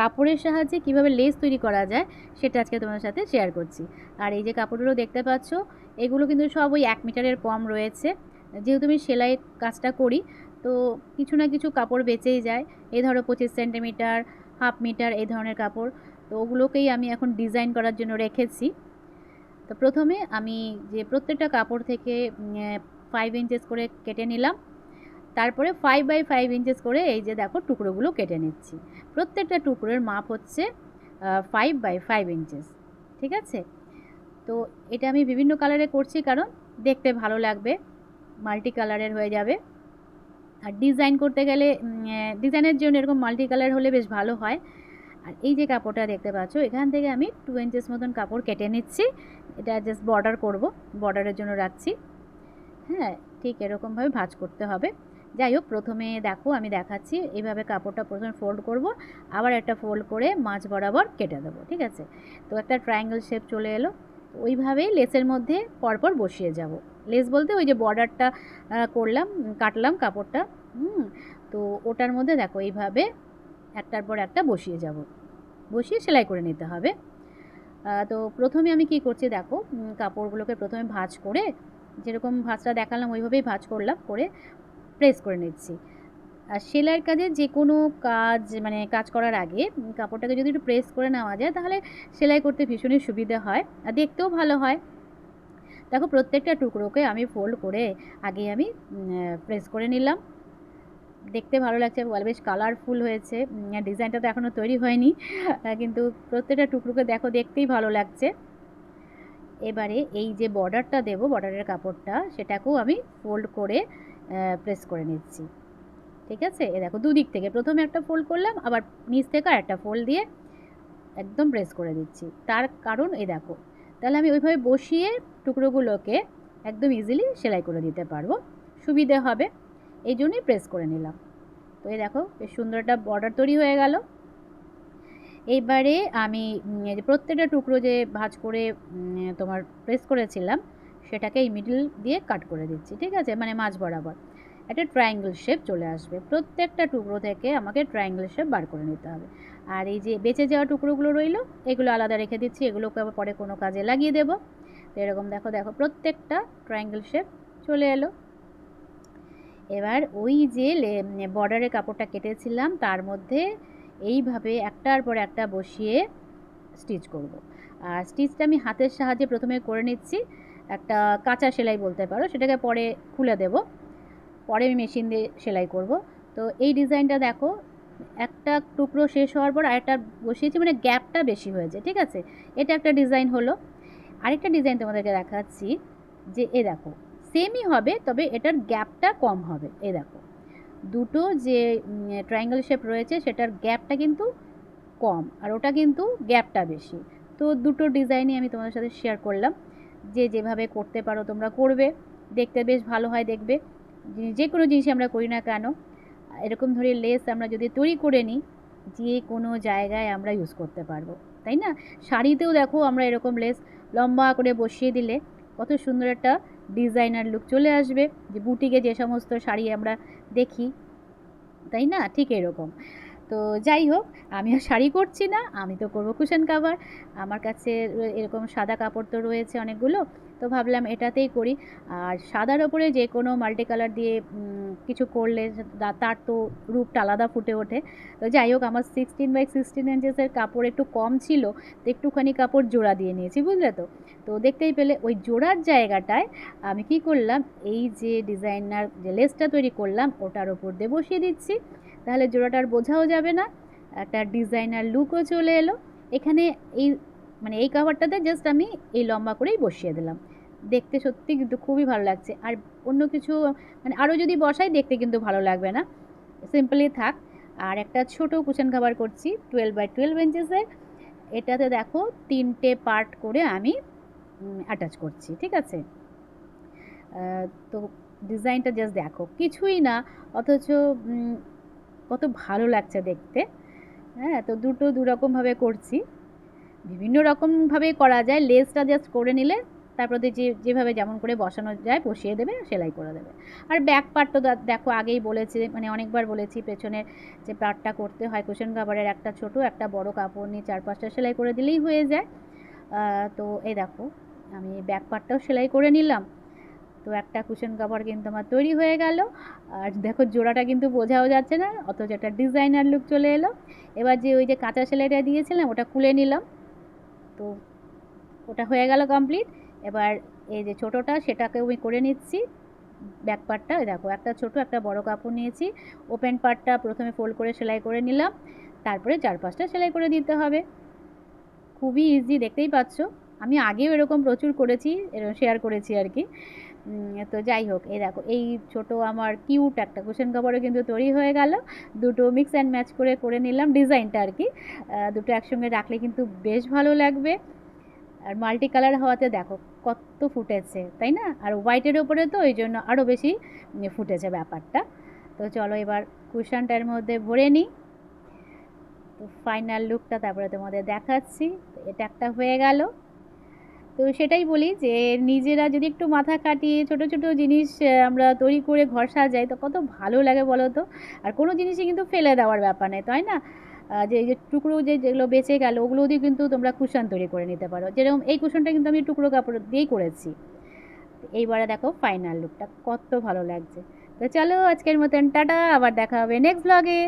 কাপড়ের সাহায্যে কীভাবে লেস তৈরি করা যায়, সেটা আজকে তোমাদের সাথে শেয়ার করছি। আর এই যে কাপড়গুলো দেখতে পাচ্ছ, এগুলো কিন্তু সব ওই এক মিটারের কম রয়েছে। যেহেতু আমি সেলাই কাজটা করি, তো কিছু না কিছু কাপড় বেঁচেই যায়। এই ধরো পঁচিশ সেন্টিমিটার হাফ মিটার এই ধরনের কাপড়। তো ওগুলোকেই আমি এখন ডিজাইন করার জন্য রেখেছি। তো প্রথমে আমি যে প্রত্যেকটা কাপড় থেকে ফাইভ ইঞ্চেস করে কেটে নিলাম। তারপরে ফাইভ বাই ফাইভ ইঞ্চেস করে এই যে দেখো টুকরোগুলো কেটে নিচ্ছি। প্রত্যেকটা টুকরোর মাপ হচ্ছে ফাইভ বাই ফাইভ ইঞ্চেস ঠিক আছে? তো এটা আমি বিভিন্ন কালারে করছি কারণ দেখতে ভালো লাগবে মাল্টি কালারের হয়ে যাবে। আর ডিজাইন করতে গেলে ডিজাইনের জন্য এরকম মাল্টি কালার হলে বেশ ভালো হয়। আর এই যে কাপড়টা দেখতে পাচ্ছ, এখান থেকে আমি টু ইঞ্চেস মতন কাপড় কেটে নিচ্ছি। এটা জাস্ট বর্ডার করব বর্ডারের জন্য রাখছি। হ্যাঁ ঠিক এরকমভাবে ভাঁজ করতে হবে। যাই হোক প্রথমে দেখো আমি দেখাচ্ছি এইভাবে কাপড়টা প্রথমে ফোল্ড করব, আবার একটা ফোল্ড করে মাছ বরাবর কেটে দেবো, ঠিক আছে? তো একটা ট্রায়াঙ্গেল শেপ চলে এলো ওইভাবেই লেসের মধ্যে পরপর বসিয়ে যাব। লেস বলতে ওই যে বর্ডারটা করলাম, কাটলাম কাপড়টা, হুম? তো ওটার মধ্যে দেখো, এইভাবে একটার পর একটা বসিয়ে যাব। বসিয়ে সেলাই করে নিতে হবে। তো প্রথমে আমি কি করছি দেখো কাপড়গুলোকে প্রথমে ভাঁজ করে, যেরকম ভাঁজটা দেখালাম, ওইভাবেই ভাঁজ করলাম, করে প্রেস করে নিচ্ছি। আর সেলাইয়ের কাজে যে কোনো কাজ মানে কাজ করার আগে কাপড়টাকে যদি একটু প্রেস করে নেওয়া যায়, তাহলে সেলাই করতে ভীষণই সুবিধা হয় আর দেখতেও ভালো হয়। দেখো, প্রত্যেকটা টুকরোকে আমি ফোল্ড করে আগে আমি প্রেস করে নিলাম। দেখতে ভালো লাগছে বেশ কালারফুল হয়েছে। ডিজাইনটা তো এখনও তৈরি হয়নি। কিন্তু প্রত্যেকটা টুকরোকে দেখো, দেখতেই ভালো লাগছে। এবারে এই যে বর্ডারটা দেবো বর্ডারের কাপড়টা, সেটাকেও আমি ফোল্ড করে প্রেস করে নিচ্ছি। ঠিক আছে? এ দেখো, দুদিক থেকে। প্রথমে একটা ফোল্ড করলাম, আবার নিচ থেকে আর একটা ফোল্ড দিয়ে একদম প্রেস করে দিচ্ছি তার কারণ এ দেখো, তাহলে আমি ওইভাবে বসিয়ে টুকরোগুলোকে একদম ইজিলি সেলাই করে দিতে পারব। সুবিধে হবে। এই জন্যই প্রেস করে নিলাম। তো এই দেখো, বেশ সুন্দর একটা বর্ডার তৈরি হয়ে গেল। এইবারে আমি প্রত্যেকটা টুকরো যে ভাজ করে তোমার প্রেস করেছিলাম সেটাকে এই মিডল দিয়ে কাট করে দিচ্ছি, ঠিক আছে? মানে মাছ বরাবর। একটা ট্রায়াঙ্গেল শেপ চলে আসবে। প্রত্যেকটা টুকরো থেকে আমাকে ট্রায়াঙ্গেল শেপ বার করে নিতে হবে। আর এই যে বেঁচে যাওয়া টুকরোগুলো রইল, এগুলো আলাদা রেখে দিচ্ছি, এগুলোকে আবার পরে কোনো কাজে লাগিয়ে দেবো। তো এরকম দেখো দেখো, প্রত্যেকটা ট্রায়াঙ্গেল শেপ চলে এলো। এবার ওই যে বর্ডারের কাপড়টা কেটেছিলাম, তার মধ্যে এইভাবে একটার পর একটা বসিয়ে স্টিচ করব। আর স্টিচটা আমি হাতের সাহায্যে প্রথমে করে নিচ্ছি। একটা কাঁচা সেলাই বলতে পারো, সেটাকে পরে খুলে দেব। পরে আমি মেশিন দিয়ে সেলাই করব। তো এই ডিজাইনটা দেখো, একটা টুকরো শেষ হওয়ার পর আরেকটা বসিয়েছি মানে গ্যাপটা বেশি হয়েছে, ঠিক আছে? এটা একটা ডিজাইন হলো। আরেকটা ডিজাইন তোমাদেরকে দেখাচ্ছি, যে এ দেখো সেমই হবে, তবে এটার গ্যাপটা কম হবে। এ দেখো, দুটো যে ট্রায়াঙ্গেল শেপ রয়েছে, সেটার গ্যাপটা কিন্তু কম, আর ওটা কিন্তু গ্যাপটা বেশি। তো দুটো ডিজাইনই আমি তোমাদের সাথে শেয়ার করলাম। যে যেভাবে করতে পারো তোমরা করবে। দেখতে বেশ ভালো হয় দেখবে। যে কোনো জিনিস আমরা করি না কেন, এরকম ধরে লেস আমরা যদি তৈরি করে নিই, যে কোনো জায়গায় আমরা ইউজ করতে পারব, তাই না? শাড়িতেও দেখো আমরা এরকম লেস লম্বা করে বসিয়ে দিলে কত সুন্দর একটা ডিজাইনার লুক চলে আসবে। যে বুটিকে যে সমস্ত শাড়ি আমরা দেখি, তাই না? ঠিক এরকম। তো যাই হোক আমি আর শাড়ি করছি না, আমি তো করব কুশন কাভার আমার কাছে এরকম সাদা কাপড় তো রয়েছে অনেকগুলো, তো ভাবলাম এটাতেই করি। আর সাদার ওপরে যে কোনো মাল্টি কালার দিয়ে কিছু করলে তার তো রূপটা আলাদা ফুটে ওঠে। তো যাই হোক, আমার সিক্সটিন বাই সিক্সটিন ইঞ্চেসের কাপড় একটু কম ছিল, তো একটুখানি কাপড় জোড়া দিয়ে নিয়েছি, বুঝলে তো? তো দেখতেই পেলে ওই জোড়ার জায়গাটায় আমি কি করলাম, এই যে ডিজাইনার যে লেসটা তৈরি করলাম, ওটার ওপর দিয়ে বসিয়ে দিচ্ছি। তাহলে জোড়াটার বোঝাও যাবে না। একটা ডিজাইনার লুকও চলে এলো। এখানে এই মানে এই কাভারটাতে জাস্ট আমি এই লম্বা করেই বসিয়ে দিলাম। দেখতে সত্যি কিন্তু খুবই ভালো লাগছে। আর অন্য কিছু মানে আরও যদি বসাই দেখতে কিন্তু ভালো লাগবে না। সিম্পলি থাক। আর একটা ছোট কুশন খাবার করছি টুয়েলভ বাই টুয়েলভ ইঞ্চেসের এটাতে দেখো তিনটে পার্ট করে আমি অ্যাটাচ করছি। ঠিক আছে? তো ডিজাইনটা জাস্ট দেখো। কিছুই না। অথচ কত ভালো লাগছে দেখতে। হ্যাঁ তো দুটো দু রকমভাবে করছি। বিভিন্ন রকমভাবে করা যায়। লেসটা জাস্ট করে নিলে তারপর যে, যেভাবে যেমন করে বসানো যায়, বসিয়ে দেবে, সেলাই করে দেবে। আর ব্যাক পার্ট তো দেখো আগেই বলেছে মানে অনেকবার বলেছি পেছনের যে পার্টটা করতে হয় কুশন কাভারের একটা ছোট, একটা বড় কাপড় নিয়ে চার পাঁচটা সেলাই করে দিলেই হয়ে যায়। তো এই দেখো, আমি ব্যাক পার্টটাও সেলাই করে নিলাম। তো একটা কুশন কাভার কিন্তু আমার তৈরি হয়ে গেল। আর দেখো জোড়াটা কিন্তু বোঝাও যাচ্ছে না, অথচ একটা ডিজাইনার লুক চলে এলো। এবার যে ওই যে কাঁচা সেলাইটা দিয়েছিলাম, ওটা খুলে নিলাম। তো ওটা হয়ে গেল কমপ্লিট এবার এই যে ছোটোটা সেটাকে আমি করে নিচ্ছি। ব্যাক পার্টটা দেখো একটা ছোট, একটা বড় কাপড় নিয়েছি। ওপেন পার্টটা প্রথমে ফোল্ড করে সেলাই করে নিলাম। তারপরে চার পাঁচটা সেলাই করে দিতে হবে। খুবই ইজি দেখতেই পাচ্ছ। আমি আগেও এরকম প্রচুর করেছি শেয়ার করেছি আর কি। তো যাই হোক, এই দেখো, এই ছোট আমার কিউট একটা কুশন কাপড়ও কিন্তু তৈরি হয়ে গেল। দুটো মিক্স অ্যান্ড ম্যাচ করে করে নিলাম ডিজাইনটা আর কি। দুটো একসঙ্গে রাখলে কিন্তু বেশ ভালো লাগবে। আর মাল্টি কালার হওয়াতে দেখো, কত ফুটেছে, তাই না? আর হোয়াইটের ওপরে তো ওই জন্য আরও বেশি ফুটেছে ব্যাপারটা। তো চলো এবার কুশনটার মধ্যে ভরে নিই। তো ফাইনাল লুকটা তারপরে তোমাদের দেখাচ্ছি। এটা একটা হয়ে গেল। তো সেটাই বলি যে নিজেরা যদি একটু মাথা কাটিয়ে ছোট ছোট জিনিস আমরা তৈরি করে ঘর সাজাই, তো কত ভালো লাগে বলো তো আর কোনো জিনিসই কিন্তু ফেলে দেওয়ার ব্যাপার নেই তাই না? যে যে টুকরো যে, যেগুলো বেঁচে গেল, ওগুলো দিয়ে কিন্তু তোমরা কুশন তৈরি করে নিতে পারো। যেরকম এই কুশনটা কিন্তু আমি টুকরো কাপড় দিয়েই করেছি। এইবারে দেখো ফাইনাল লুকটা কত ভালো লাগছে। তো চলো আজকের মতন, টাটা, আবার দেখা হবে নেক্সট ব্লগে